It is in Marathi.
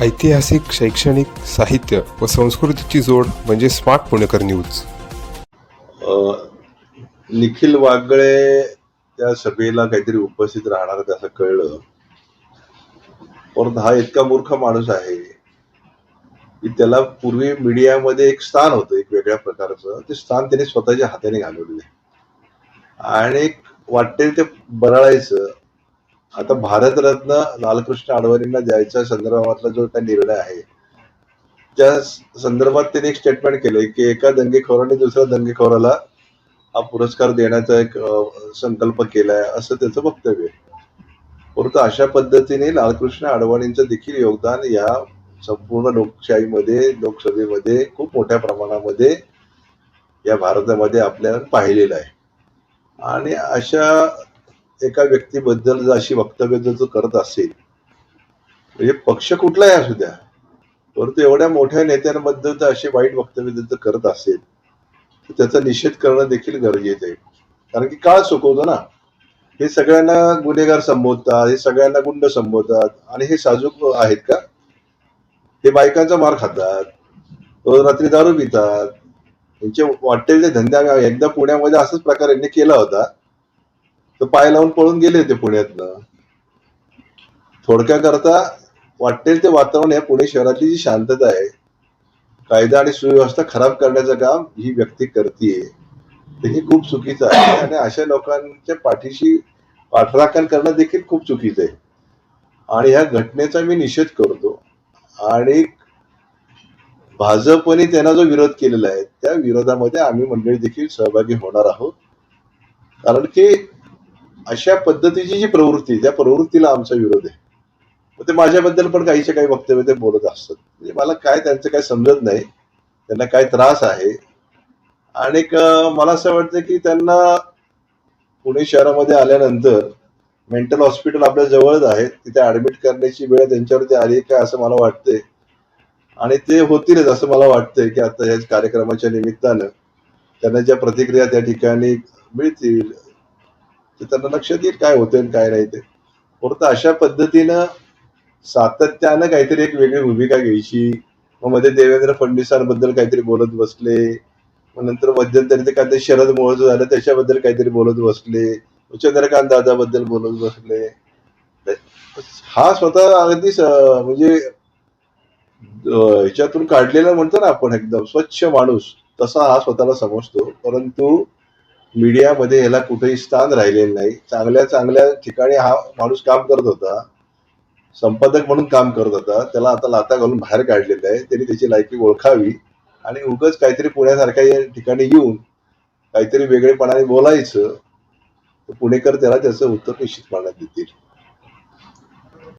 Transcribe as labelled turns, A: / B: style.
A: ऐतिहासिक शैक्षणिक साहित्य व संस्कृतीची जोड म्हणजे स्मार्ट पुणेकर न्यूज.
B: अ, निखिल वागळे त्या सभेला काहीतरी उपस्थित राहणार आहे असं कळलं. परंतु हा इतका मूर्ख माणूस आहे की त्याला पूर्वी मीडियामध्ये एक स्थान होतं एक वेगळ्या प्रकारचं. ते स्थान त्याने स्वतःच्या हाताने घालवलेलं आहे. आणि वाटते ते बरळायचं. आता भारतरत्न लालकृष्ण आडवाणींना द्यायच्या संदर्भातला जो त्या निर्णय आहे त्या संदर्भात त्यांनी एक स्टेटमेंट केलंय की एका दंगेखोराने दुसऱ्या दंगेखोराला हा पुरस्कार देण्याचा एक संकल्प केलाय असं त्याचं वक्तव्य परंतु अशा पद्धतीने लालकृष्ण आडवाणींचं देखील योगदान या संपूर्ण लोकशाहीमध्ये लोकसभेमध्ये खूप मोठ्या प्रमाणामध्ये या भारतामध्ये आपल्याला पाहिलेलं आहे. आणि अशा एका व्यक्तीबद्दल जर अशी वक्तव्य जर करत असेल म्हणजे पक्ष कुठलाही असू द्या परंतु एवढ्या मोठ्या नेत्यांबद्दल जर अशी वाईट वक्तव्य जर करत असेल तर त्याचा निषेध करणं देखील गरजेचं आहे. कारण की काळ चुकवतो ना. हे सगळ्यांना गुन्हेगार संबोधतात हे सगळ्यांना गुंड संबोधतात आणि हे साजूक आहेत का? हे बायकांचा मार खातात रोज रात्री दारू पितात. यांचे वाटेल ते धंदा एकदा पुण्यामध्ये असाच प्रकार यांनी केला होता. तर पाय लावून पळून गेले ते पुण्यातनं. थोडक्याकरता वाटेल ते वातावरण या पुणे शहरातली जी शांतता आहे कायदा आणि सुव्यवस्था खराब करण्याचं काम ही व्यक्ती करते ते हे खूप चुकीचं आहे आणि अशा लोकांच्या पाठीशी पाठराखण करणं देखील खूप चुकीचं आहे. आणि ह्या घटनेचा मी निषेध करतो. आणि भाजपने त्यांना जो विरोध केलेला आहे त्या विरोधामध्ये आम्ही मंडळी देखील सहभागी होणार आहोत. कारण की अशा पद्धतीची जी प्रवृत्ती त्या प्रवृत्तीला आमचा विरोध आहे. ते माझ्याबद्दल पण काहीचे काही वक्तव्य ते बोलत असतात. म्हणजे मला काय त्यांचं काय समजत नाही त्यांना काय त्रास आहे. आणि मला असं वाटतं की त्यांना पुणे शहरामध्ये आल्यानंतर मेंटल हॉस्पिटल आपल्या जवळच आहे तिथे ऍडमिट करण्याची वेळ त्यांच्यावरती आली काय असं मला वाटतंय. आणि ते होतीलच असं मला वाटतंय की आता या कार्यक्रमाच्या निमित्तानं त्यांना ज्या प्रतिक्रिया त्या ठिकाणी मिळतील त्यांना लक्षात येईल काय होतंय आणि काय नाही ते. परंतु अशा पद्धतीनं सातत्यानं काहीतरी एक वेगळी भूमिका घ्यायची. मग मध्ये देवेंद्र फडणवीसांबद्दल काहीतरी बोलत बसले. मग नंतर मध्यंतरी ते काहीतरी शरद मोहज झालं त्याच्याबद्दल काहीतरी बोलत बसले. चंद्रकांत दादाबद्दल बोलत बसले. हा स्वतः अगदी म्हणजे ह्याच्यातून काढलेला म्हणतो ना आपण एकदम स्वच्छ माणूस तसा हा स्वतःला समजतो. परंतु मीडियामध्ये याला कुठेही स्थान राहिलेलं नाही. चांगल्या चांगल्या ठिकाणी हा माणूस काम करत होता. संपादक म्हणून काम करत होता. त्याला आता लाता घालून बाहेर काढलेलं आहे. त्यांनी त्याची लायकी ओळखावी आणि उगच काहीतरी पुण्यासारख्या या ठिकाणी येऊन काहीतरी वेगळेपणाने बोलायचं. तर पुणेकर त्याला त्याचं उत्तर निश्चितपणे देतील.